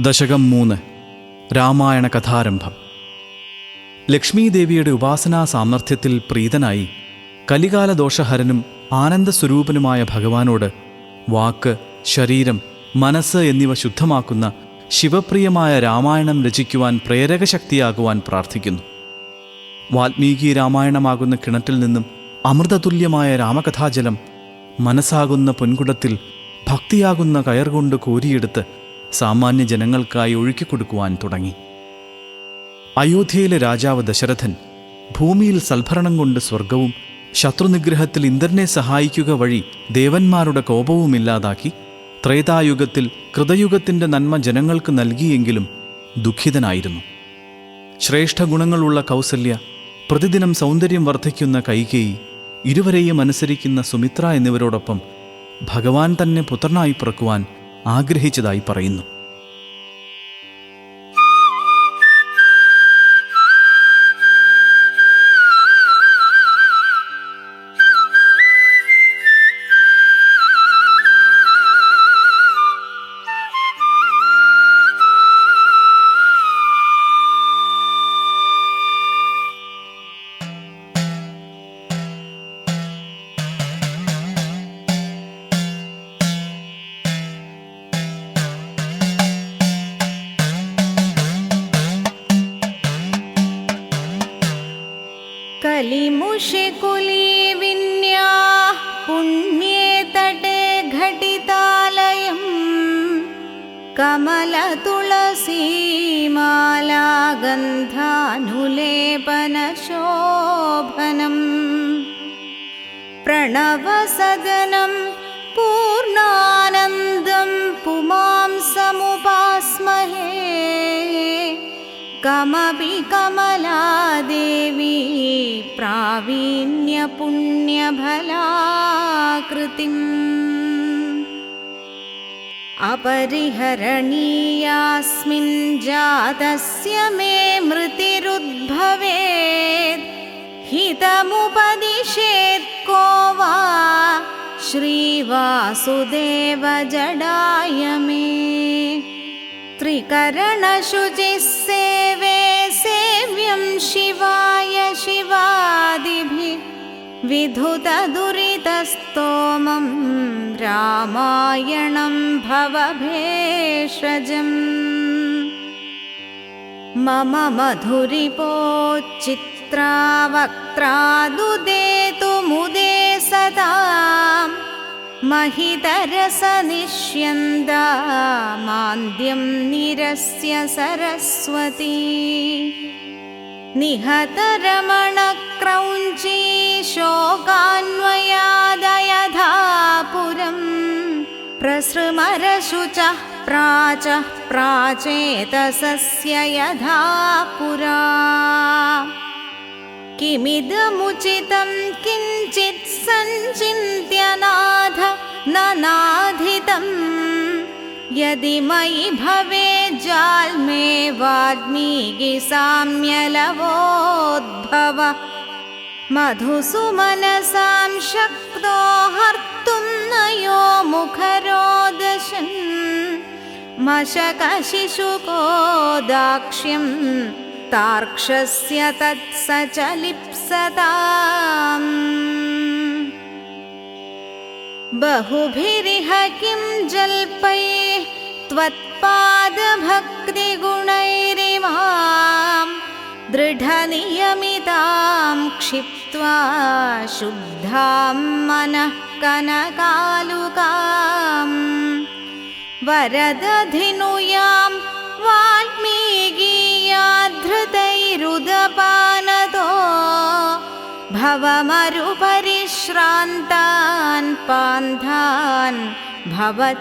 ദശകം മൂന്ന്. രാമായണ കഥാരംഭം. ലക്ഷ്മീദേവിയുടെ ഉപാസനാ സാമർഥ്യത്തിൽ പ്രീതനായി കലികാല ദോഷഹരനും ആനന്ദസ്വരൂപനുമായ ഭഗവാനോട് വാക്ക് ശരീരം മനസ്സ് എന്നിവ ശുദ്ധമാക്കുന്ന ശിവപ്രിയമായ രാമായണം രചിക്കുവാൻ പ്രേരകശക്തിയാകുവാൻ പ്രാർത്ഥിക്കുന്നു. വാൽമീകി രാമായണമാകുന്ന കിണറ്റിൽ നിന്നും അമൃതതുല്യമായ രാമകഥാജലം മനസ്സാകുന്ന പൊൻകുടത്തിൽ ഭക്തിയാകുന്ന കയർ കൊണ്ട് കോരിയെടുത്ത് സാമാന്യ ജനങ്ങൾക്കായി ഒഴുക്കിക്കൊടുക്കുവാൻ തുടങ്ങി. അയോധ്യയിലെ രാജാവ് ദശരഥൻ ഭൂമിയിൽ സൽഭരണം കൊണ്ട് സ്വർഗവും ശത്രുനിഗ്രഹത്തിൽ ഇന്ദ്രനെ സഹായിക്കുക വഴി ദേവന്മാരുടെ കോപവും ഇല്ലാതാക്കി ത്രേതായുഗത്തിൽ കൃതയുഗത്തിന്റെ നന്മ ജനങ്ങൾക്ക് നൽകിയെങ്കിലും ദുഃഖിതനായിരുന്നു. ശ്രേഷ്ഠ ഗുണങ്ങളുള്ള കൗസല്യ പ്രതിദിനം സൗന്ദര്യം വർദ്ധിക്കുന്ന കൈകേയി ഇരുവരെയും അനുസരിക്കുന്ന സുമിത്ര എന്നിവരോടൊപ്പം ഭഗവാൻ തന്നെ പുത്രനായി പിറക്കുവാൻ ആഗ്രഹിച്ചതായി പറയുന്നു. कलिमुषिकुलीविन्याः पुण्ये तटे घटितालयम् कमलतुलसीमाला गन्धानुलेपनशोभनम् कमपि कमलादेवी प्रावीण्यपुण्यफलाकृतिम् अपरिहरणीयास्मिन् जातस्य मे मृतिरुद्भवेत् हितमुपदिशेत् को वा श्रीवासुदेव जडाय मे त्रिकरणशुचिः विधुतदुरितस्तोमं रामायणं भवभेषजम्। मम मधुरिपोच्चित्रावक्त्रादुदेतु मुदे सदां महितरसनिष्यन्दा मान्द्यं निरस्य सरस्वती निहतरमणक्रौञ्ची शोकान्वयादयधा पुरम् प्रसृमरशुचः प्राचः प्राचेतसस्य यथा पुरा किमिदमुचितं किञ्चित् सञ्चिन्त्यनाथ न नाधितम् यदि मयि भवेज्जाल्मे वाल्मीकिसाम्यलवोद्भव मधुसुमनसां शक्तो हर्तुं न यो मुखरोदशन् मशकशिशुको दाक्ष्यं तार्क्षस्य तत्स च लिप्सताम् बहुभिरिह किं जल्पैः त्वत्पादभक्तिगुणैरिमां दृढनियमितां क्षिप्त्वा शुद्धां मनः कनकालुकाम्। वरदधिनुयां वाल्मीकीयाधृतैरुदपानतो भवमरुपरिश्रान्तान् पान्धान् भवच्चरितामृतैः।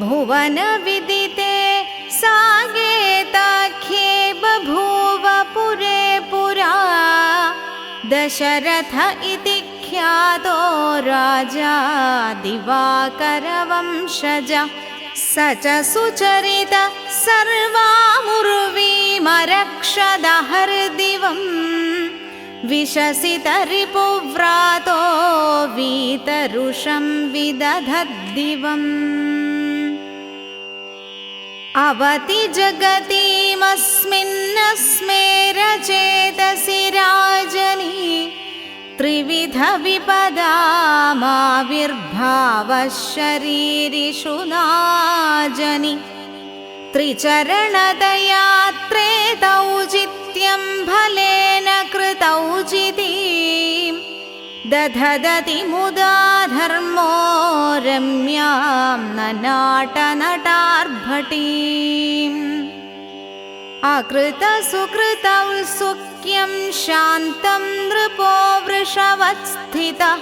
भुवनविदिते सागेताख्ये बभूव पुरे पुरा। दशरथ इति ख्यातो राजा दिवाकरवंशज। स च सुचरित सर्वामुर्वीमरक्षदहर्दिवम् विशसितरिपुव्रातो वीतरुषं विदधद्दिवम्। अवति जगतीमस्मिन्नस्मे रचेतसि त्रिविधविपदामाविर्भावः शरीरिषु नाजनि। त्रिचरणदयात्रेतौचित्यं दधदति मुदा धर्मो रम्यां ननाटनटार्भटीम् अकृतसुकृतौ सुख्यं शान्तं नृपो वृषवत्स्थितः।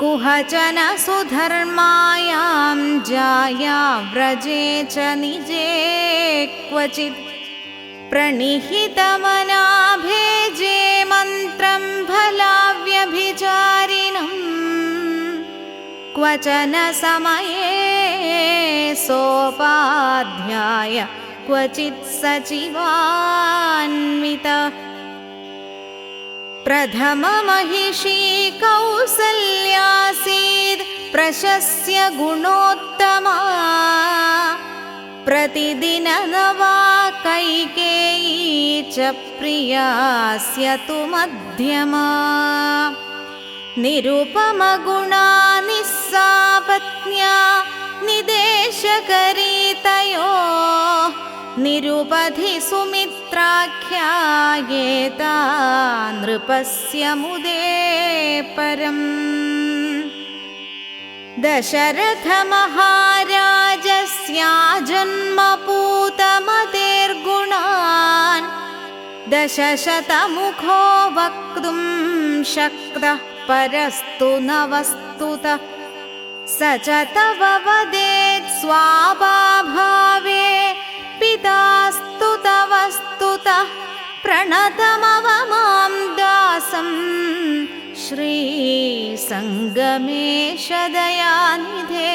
कुहचन सुधर्मायां जाया व्रजे च निजे क्वचित्। प्रणिहितमनाभेजे क्वचन समये सोपाध्याय क्वचित् सचिवान्वितः प्रथममहिषी कौसल्यासीद् प्रशस्य गुणोत्तमा। प्रतिदिननवा कैकेयी च प्रियास्य तु मध्यमा। निरुपमगुणा निदेशकरीतयो निरुपधि सुमित्राख्यायेता नृपस्य मुदे परम्। दशरथमहाराजस्याजन्मपूतमतेर्गुणान् दशशतमुखो वक्तुं शक्तः परस्तु न वस्तुतः स च तव वदेत् स्वाभावे पितास्तु तव स्तुतः प्रणतमवमां दासं श्रीसङ्गमेश दयानिधे